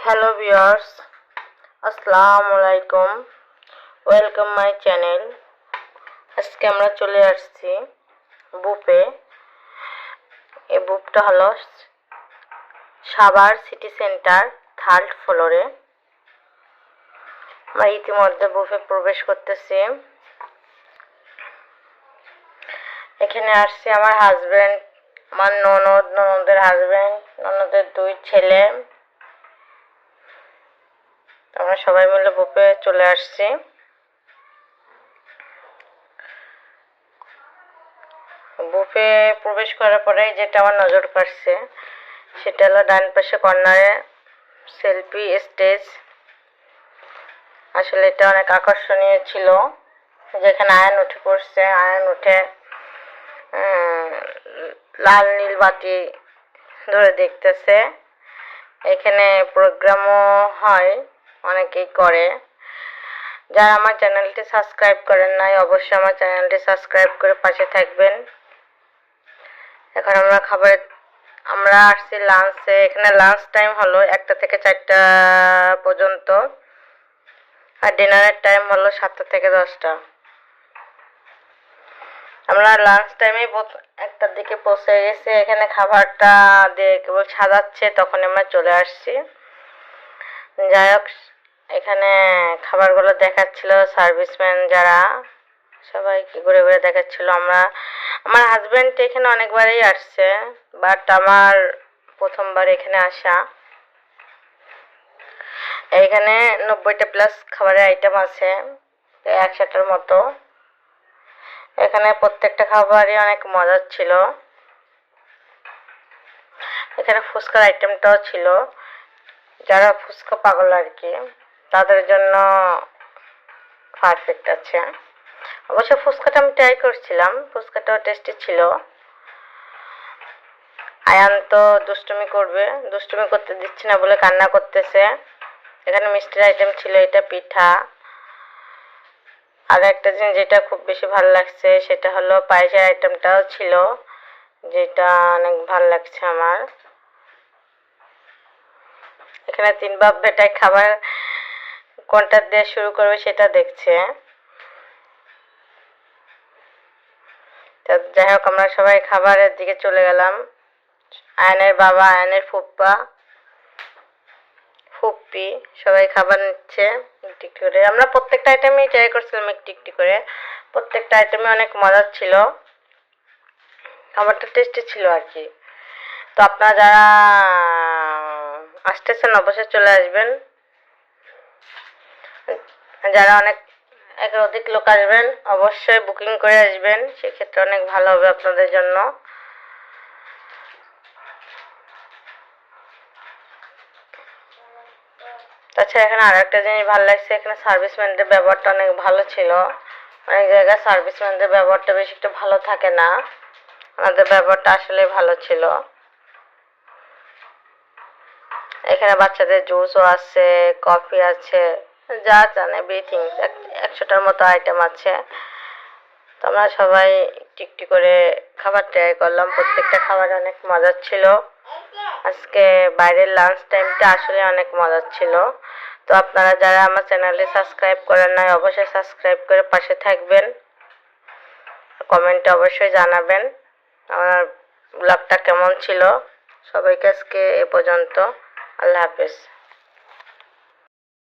Hello viewers আসসালামু আলাইকুম welcome my channel আজকে আমরা চলে আসছি বুপে এই বুপটা হলো সাভার সিটি সেন্টার থার্ড ফ্লোরে আমরা ইতিমধ্যে বুফে প্রবেশ করতেছি এখানে আসছে আমার হাজবেন্ড আমার ননদ ননদের হাজবেন্ড ননদের দুই ছেলে আমরা সবাই মিলে বুপে চলে আসছি। বুফে প্রবেশ করার পরে যেটা আমার নজর কাটছে সেটা হলো ডান পাশে কর্নারে সেলফি স্টেজ। আসলে এটা অনেক আকর্ষণীয় ছিল, যেখানে আয়ন উঠে পড়ছে, আয়ন উঠে লাল, নীল বাতি ধরে দেখতেছে। এখানে প্রোগ্রামও হয়। অনেকেই করে। যারা আমার চ্যানেলটি সাবস্ক্রাইব করেন নাই, অবশ্যই আমার চ্যানেলটি সাবস্ক্রাইব করে পাশে থাকবেন। এখন আমরা খাবার, আমরা আসছি লাঞ্চে এখানে লাঞ্চ টাইম হলো একটা থেকে চারটা পর্যন্ত। আর ডিনারের টাইম হলো সাতটা থেকে দশটা। আমরা লাঞ্চ টাইমে একটার দিকে পৌঁছে গেছি। এখানে খাবারটা দিয়ে কেবল সাজাচ্ছে তখন আমরা চলে আসছি। যাই হোক এখানে খাবারগুলো দেখাচ্ছিল সার্ভিসম্যান যারা, সবাইকে ঘুরে ঘুরে দেখাচ্ছিল আমরা। আমার হাজব্যান্ড এখানে অনেকবারই আসছে বাট আমার প্রথমবার এখানে আসা। এখানে নব্বইটা প্লাস খাবারের আইটেম আছে একশোটার মতো। এখানে প্রত্যেকটা খাবারই অনেক মজার ছিল। এখানে ফুচকার আইটেমটাও ছিল, যারা ফুচকা পাগল আর কি। তাদের জন্য পারফেক্ট আছে। অবশ্য ফুচকাটা আমি ট্রাই করছিলাম, ফুচকাটাও টেস্টি ছিল। আয়ান তো দুষ্টুমি করবে, দুষ্টুমি করতে দিচ্ছি না বলে কান্না করতেছে। এখানে মিষ্টির আইটেম ছিল এটা পিঠা। আর একটা জিনিস যেটা খুব বেশি ভালো লাগছে, সেটা হলো পায়েসের আইটেমটাও ছিল, যেটা অনেক ভালো লাগছে আমার। এখানে তিন বাপ বেটায় খাবার কোনটা দিয়ে শুরু করবে সেটা দেখছে যাই হোক, আমরা সবাই খাবারের দিকে চলে গেলাম। আয়নের বাবা, আয়নের ফুপ্পা, ফুপ্পি, সবাই খাবার নিচ্ছে একটু একটু করে। আমরা প্রত্যেকটা আইটেমেই ট্রাই করছিলাম একটু একটু করে। প্রত্যেকটা আইটেমে অনেক মজার ছিল। খাবারটা টেস্টি ছিল আর কি। তো আপনারা যারা আসতেছেন, অবশ্যই চলে আসবেন। যারা অনেক একের অধিক লোক আসবেন, অবশ্যই বুকিং করে আসবেন। সেক্ষেত্রে অনেক ভালো হবে আপনাদের জন্য। তাছাড়া এখানে আর একটা জিনিস ভালো লাগছে, এখানে সার্ভিসম্যানদের ব্যবহারটা অনেক ভালো ছিল। অনেক জায়গায় সার্ভিসম্যানদের ব্যবহারটা বেশি একটু ভালো থাকে না। আমাদের ব্যবহারটা আসলে ভালো ছিল। এখানে বাচ্চাদের জুসও আছে কফি আছে। যা চান এভরিথিং একশোটার মতো আইটেম আছে। তো আমরা সবাই একটু একটু করে খাবার ট্রাই করলাম। প্রত্যেকটা খাবার অনেক মজার ছিল। আজকে বাইরের লাঞ্চ টাইমটা আসলে অনেক মজার ছিল। তো আপনারা যারা আমার চ্যানেলে সাবস্ক্রাইব করেন নাই, অবশ্যই সাবস্ক্রাইব করে পাশে থাকবেন। কমেন্টে অবশ্যই জানাবেন আমার ব্লগটা কেমন ছিল। সবাইকে আজকে এ পর্যন্ত। আল্লাহ হাফেজ।